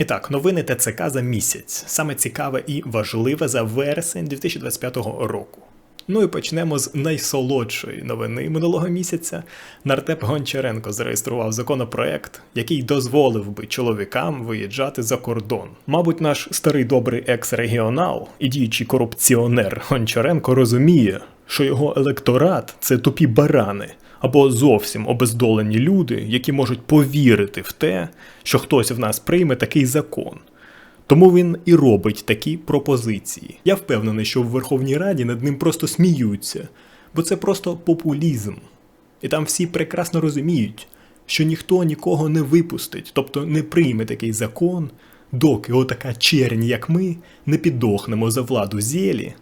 І так, новини ТЦК за місяць. Саме цікаве і важливе за вересень 2025 року. Ну і почнемо з найсолодшої новини минулого місяця. Нартеп Гончаренко зареєстрував законопроект, який дозволив би чоловікам виїжджати за кордон. Мабуть, наш старий добрий екс-регіонал і діючий корупціонер Гончаренко розуміє, що його електорат це тупі барани або зовсім обездолені люди, які можуть повірити в те, що хтось в нас прийме такий закон. Тому він і робить такі пропозиції. Я впевнений, що в Верховній Раді над ним просто сміються, бо це просто популізм. І там всі прекрасно розуміють, що ніхто нікого не випустить, тобто не прийме такий закон, доки отака чернь, як ми, не підохнемо за владу зєлі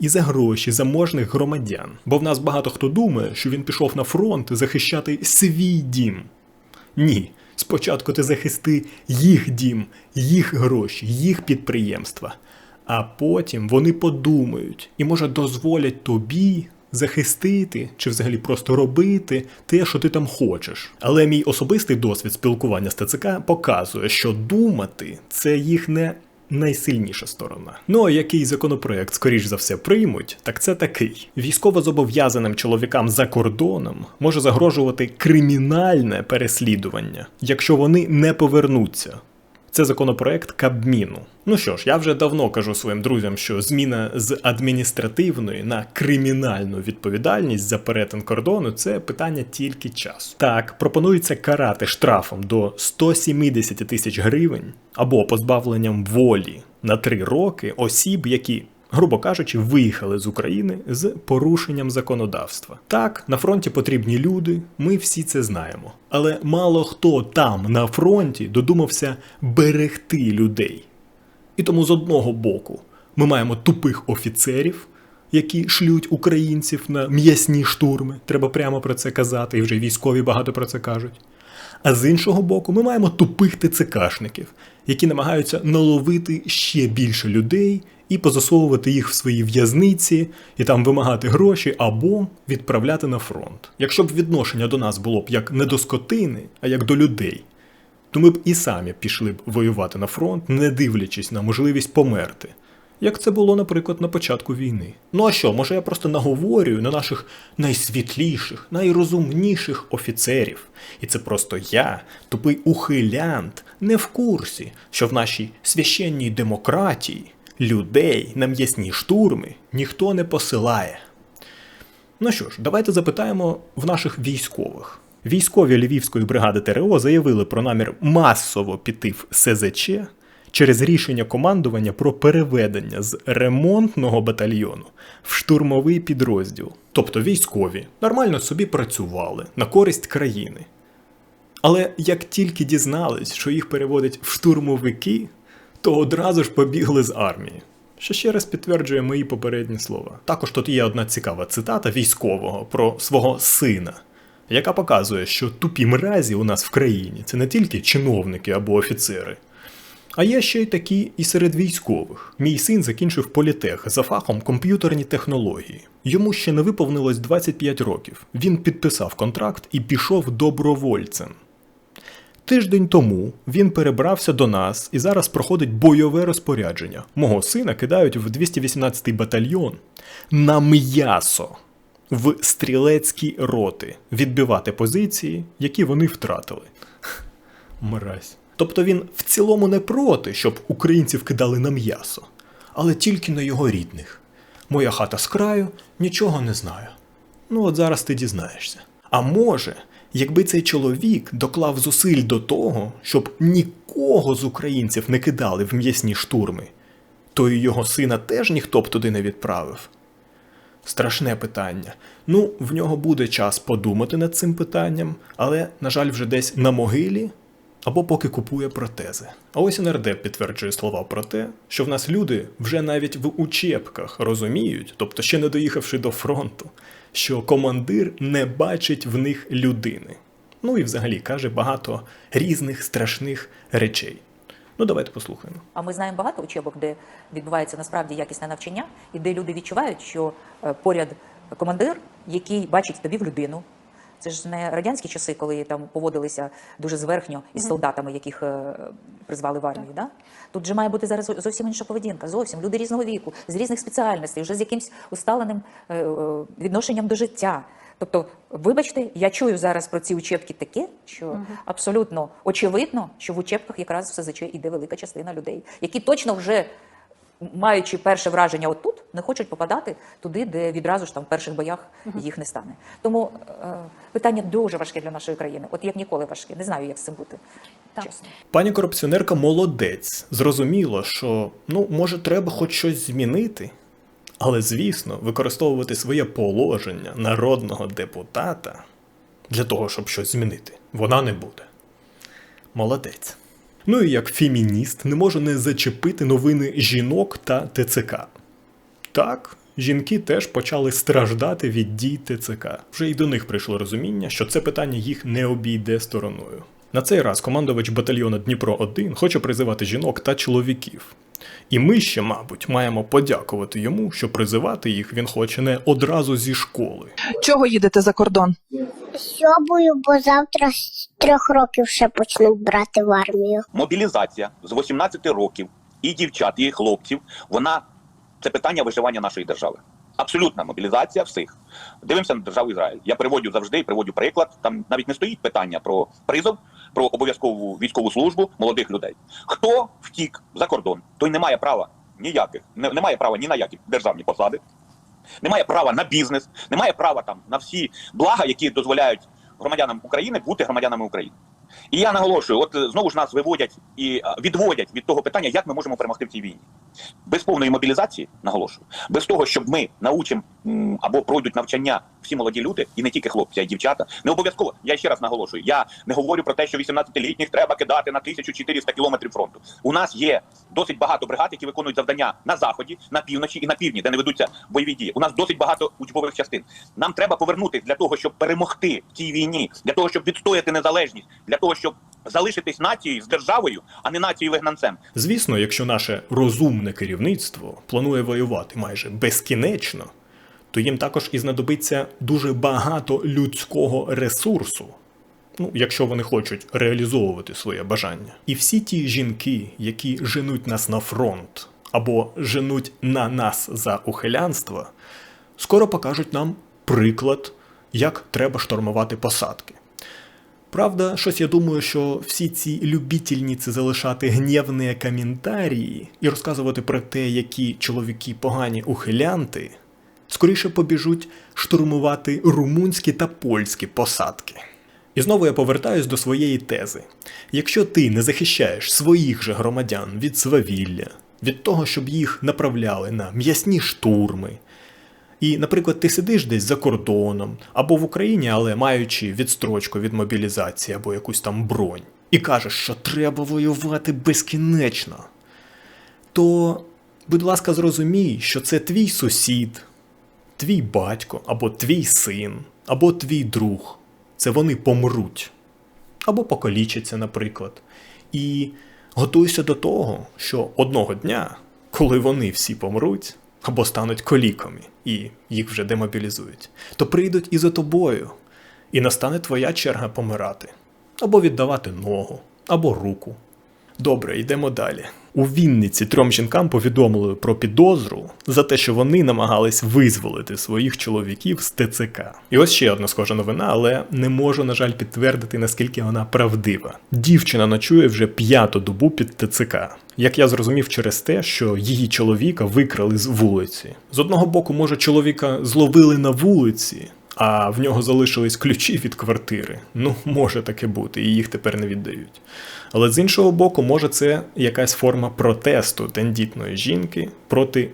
і за гроші заможних громадян. Бо в нас багато хто думає, що він пішов на фронт захищати свій дім. Ні. Спочатку ти захисти їх дім, їх гроші, їх підприємства, а потім вони подумають і, може, дозволять тобі захистити чи взагалі просто робити те, що ти там хочеш. Але мій особистий досвід спілкування з ТЦК показує, що думати це їх не найсильніша сторона. Ну а який законопроект, скоріш за все, приймуть, так це такий: військовозобов'язаним чоловікам за кордоном може загрожувати кримінальне переслідування, якщо вони не повернуться. Це законопроект Кабміну. Ну що ж, я вже давно кажу своїм друзям, що зміна з адміністративної на кримінальну відповідальність за перетин кордону це питання тільки часу. Так, пропонується карати штрафом до 170 тисяч гривень або позбавленням волі на 3 роки осіб, які грубо кажучи, виїхали з України з порушенням законодавства. Так, на фронті потрібні люди, ми всі це знаємо. Але мало хто там на фронті додумався берегти людей. І тому з одного боку ми маємо тупих офіцерів. Які шлють українців на м'ясні штурми, треба прямо про це казати, і вже військові багато про це кажуть. А з іншого боку, ми маємо тупих ТЦКшників, які намагаються наловити ще більше людей і позасовувати їх в свої в'язниці, і там вимагати гроші або відправляти на фронт. Якщо б відношення до нас було б як не до скотини, а як до людей, то ми б і самі пішли б воювати на фронт, не дивлячись на можливість померти. Як це було, наприклад, на початку війни. Ну а що, може я просто наговорюю на наших найсвітліших, найрозумніших офіцерів. І це просто я, тупий ухилянт, не в курсі, що в нашій священній демократії людей на м'ясні штурми ніхто не посилає. Ну що ж, давайте запитаємо в наших військових. Військові Львівської бригади ТРО заявили про намір масово піти в СЗЧ через рішення командування про переведення з ремонтного батальйону в штурмовий підрозділ. Тобто військові нормально собі працювали на користь країни. Але як тільки дізнались, що їх переводять в штурмовики, то одразу ж побігли з армії. Що ще раз підтверджує мої попередні слова. Також тут є одна цікава цитата військового про свого сина, яка показує, що тупі мразі у нас в країні це не тільки чиновники або офіцери, а є ще й такі і серед військових. Мій син закінчив політех за фахом комп'ютерні технології. Йому ще не виповнилось 25 років. Він підписав контракт і пішов добровольцем. Тиждень тому він перебрався до нас і зараз проходить бойове розпорядження. Мого сина кидають в 218-й батальйон на м'ясо в стрілецькі роти відбивати позиції, які вони втратили. Мразь. Тобто він в цілому не проти, щоб українців кидали на м'ясо, але тільки на його рідних. Моя хата з краю нічого не знаю. Ну от зараз ти дізнаєшся. А може, якби цей чоловік доклав зусиль до того, щоб нікого з українців не кидали в м'ясні штурми, то і його сина теж ніхто б туди не відправив. Страшне питання. Ну, в нього буде час подумати над цим питанням, але, на жаль, вже десь на могилі або поки купує протези. А ось НРД підтверджує слова про те, що в нас люди вже навіть в учебках розуміють, тобто ще не доїхавши до фронту, що командир не бачить в них людини. Ну і взагалі каже багато різних страшних речей. Ну, давайте послухаємо. А ми знаємо багато учебок, де відбувається насправді якісне навчання, і де люди відчувають, що е, поряд командир, який бачить тобі в людину, Це ж не радянські часи, коли там поводилися дуже зверхньо із солдатами, яких е, призвали в армію. Да? Тут же має бути зараз зовсім інша поведінка. Зовсім люди різного віку, з різних спеціальностей, вже з якимсь усталеним е, е, відношенням до життя. Тобто, вибачте, я чую зараз про ці учебки таке, що абсолютно очевидно, що в учебках якраз в СЗЧ іде велика частина людей, які точно вже маючи перше враження отут, не хочуть попадати туди, де відразу ж там в перших боях їх не стане. Тому е, питання дуже важке для нашої країни, от як ніколи важке. Не знаю, як з цим бути. Чесно. Пані корупціонерка молодець. Зрозуміло, що ну, може, треба хоч щось змінити. Але, звісно, використовувати своє положення народного депутата для того, щоб щось змінити, вона не буде. Молодець. Ну і як фемініст не можу не зачепити новини жінок та ТЦК. Так, жінки теж почали страждати від дій ТЦК. Вже й до них прийшло розуміння, що це питання їх не обійде стороною. На цей раз командувач батальйону Дніпро 1 хоче призивати жінок та чоловіків. І ми ще, мабуть, маємо подякувати йому, що призивати їх він хоче не одразу зі школи. Чого їдете за кордон? Сьобую, бо завтра з трьох років ще почнуть брати в армію. Мобілізація з 18 років і дівчат, і хлопців, вона це питання виживання нашої держави. Абсолютна мобілізація всіх. Дивимося на державу Ізраїль. Я приводжу завжди, приводжу приклад. Там навіть не стоїть питання про призов, про обов'язкову військову службу молодих людей. Хто втік за кордон, той не має права ніяких, не, має права ні на які державні посади, не має права на бізнес, не має права там на всі блага, які дозволяють громадянам України бути громадянами України. І я наголошую, от е, знову ж нас виводять і е, відводять від того питання, як ми можемо перемогти в цій війні. Без повної мобілізації, наголошую, без того, щоб ми научимо або пройдуть навчання всі молоді люди, і не тільки хлопці, а й дівчата. Не обов'язково. Я ще раз наголошую. Я не говорю про те, що 18-літніх треба кидати на 1400 кілометрів фронту. У нас є досить багато бригад, які виконують завдання на заході, на півночі і на півдні, де не ведуться бойові дії. У нас досить багато учбових частин. Нам треба повернути для того, щоб перемогти в цій війні, для того, щоб відстояти незалежність, для того, щоб залишитись нацією з державою, а не нацією вигнанцем. Звісно, якщо наше розумне керівництво планує воювати майже безкінечно, то їм також і знадобиться дуже багато людського ресурсу. Ну, якщо вони хочуть реалізовувати своє бажання. І всі ті жінки, які женуть нас на фронт або женуть на нас за ухилянство, скоро покажуть нам приклад, як треба штурмувати посадки. Правда, щось я думаю, що всі ці любітельниці залишати гнівні коментарі і розказувати про те, які чоловіки погані ухилянти, скоріше побіжуть штурмувати румунські та польські посадки. І знову я повертаюсь до своєї тези: якщо ти не захищаєш своїх же громадян від свавілля, від того, щоб їх направляли на м'ясні штурми, і, наприклад, ти сидиш десь за кордоном або в Україні, але маючи відстрочку від мобілізації або якусь там бронь, і кажеш, що треба воювати безкінечно, то, будь ласка, зрозумій, що це твій сусід, твій батько, або твій син, або твій друг. Це вони помруть. Або покалічаться, наприклад. І готуйся до того, що одного дня, коли вони всі помруть, або стануть коліками, і їх вже демобілізують, то прийдуть і за тобою, і настане твоя черга помирати, або віддавати ногу, або руку. Добре, йдемо далі. У Вінниці трьом жінкам повідомили про підозру за те, що вони намагались визволити своїх чоловіків з ТЦК. І ось ще одна схожа новина, але не можу, на жаль, підтвердити, наскільки вона правдива. Дівчина ночує вже п'яту добу під ТЦК. Як я зрозумів через те, що її чоловіка викрали з вулиці. З одного боку, може, чоловіка зловили на вулиці, а в нього залишились ключі від квартири. Ну, може таке бути, і їх тепер не віддають. Але з іншого боку, може, це якась форма протесту тендітної жінки проти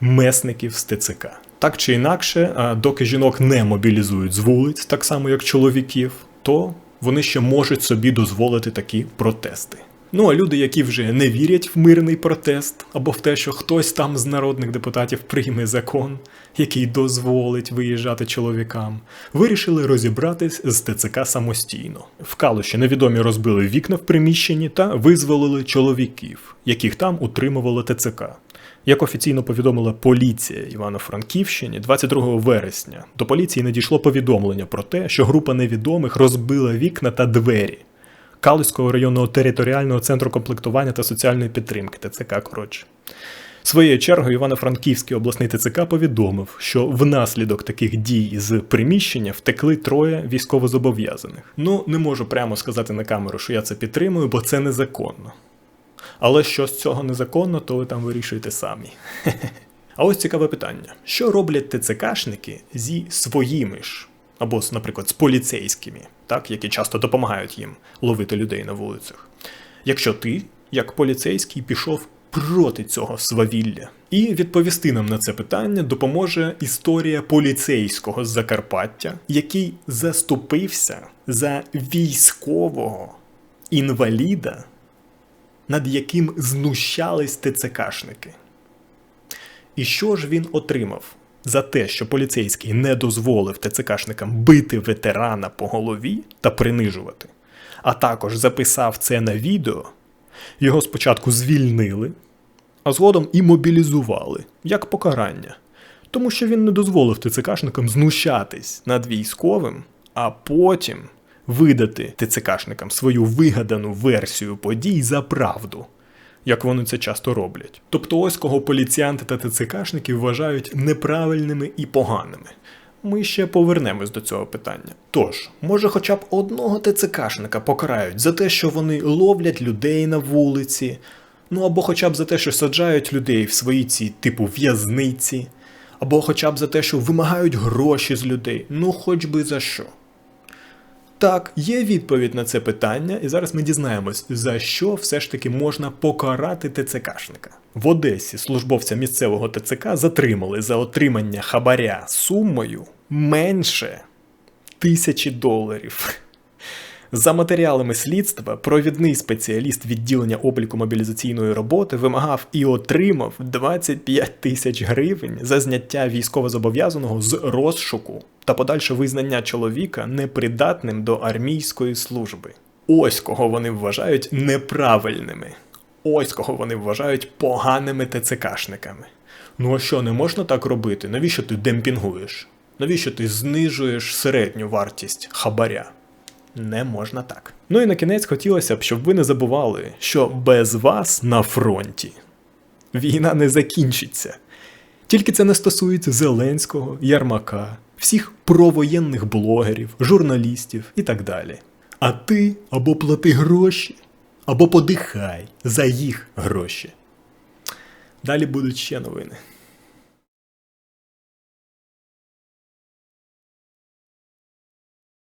месників з ТЦК. Так чи інакше, доки жінок не мобілізують з вулиць, так само як чоловіків, то вони ще можуть собі дозволити такі протести. Ну а люди, які вже не вірять в мирний протест або в те, що хтось там з народних депутатів прийме закон, який дозволить виїжджати чоловікам, вирішили розібратись з ТЦК самостійно. В Калуші невідомі розбили вікна в приміщенні та визволили чоловіків, яких там утримували ТЦК. Як офіційно повідомила поліція Івано-Франківщині, 22 вересня до поліції надійшло повідомлення про те, що група невідомих розбила вікна та двері Калузького районного територіального центру комплектування та соціальної підтримки ТЦК коротше. Своєю чергою Івано-Франківський обласний ТЦК повідомив, що внаслідок таких дій з приміщення втекли троє військовозобов'язаних. Ну, не можу прямо сказати на камеру, що я це підтримую, бо це незаконно. Але що з цього незаконно, то ви там вирішуєте самі. А ось цікаве питання: що роблять ТЦКшники зі своїми ж, або, наприклад, з поліцейськими, так, які часто допомагають їм ловити людей на вулицях? Якщо ти, як поліцейський, пішов проти цього свавілля. І відповісти нам на це питання допоможе історія поліцейського з Закарпаття, який заступився за військового інваліда, над яким знущались ТЦКшники. І що ж він отримав за те, що поліцейський не дозволив ТЦКшникам бити ветерана по голові та принижувати, а також записав це на відео, його спочатку звільнили, а згодом і мобілізували як покарання, тому що він не дозволив ТЦКшникам знущатись над військовим, а потім видати ТЦКшникам свою вигадану версію подій за правду, як вони це часто роблять. Тобто ось кого поліціянти та ТЦКшники вважають неправильними і поганими. Ми ще повернемось до цього питання. Тож, може, хоча б одного ТЦКшника покарають за те, що вони ловлять людей на вулиці, ну або хоча б за те, що саджають людей в свої ці типу в'язниці, або хоча б за те, що вимагають гроші з людей, ну хоч би за що. Так, є відповідь на це питання, і зараз ми дізнаємось, за що все ж таки можна покарати ТЦКшника. В Одесі службовця місцевого ТЦК затримали за отримання хабаря сумою менше тисячі доларів. За матеріалами слідства, провідний спеціаліст відділення обліку мобілізаційної роботи вимагав і отримав 25 тисяч гривень за зняття військовозобов'язаного з розшуку та подальше визнання чоловіка непридатним до армійської служби. Ось кого вони вважають неправильними. Ось кого вони вважають поганими ТЦКшниками. Ну а що, не можна так робити? Навіщо ти демпінгуєш? Навіщо ти знижуєш середню вартість хабаря? Не можна так. Ну і на кінець хотілося б, щоб ви не забували, що без вас на фронті війна не закінчиться. Тільки це не стосується Зеленського, Ярмака, всіх провоєнних блогерів, журналістів і так далі. А ти або плати гроші, або подихай за їх гроші. Далі будуть ще новини.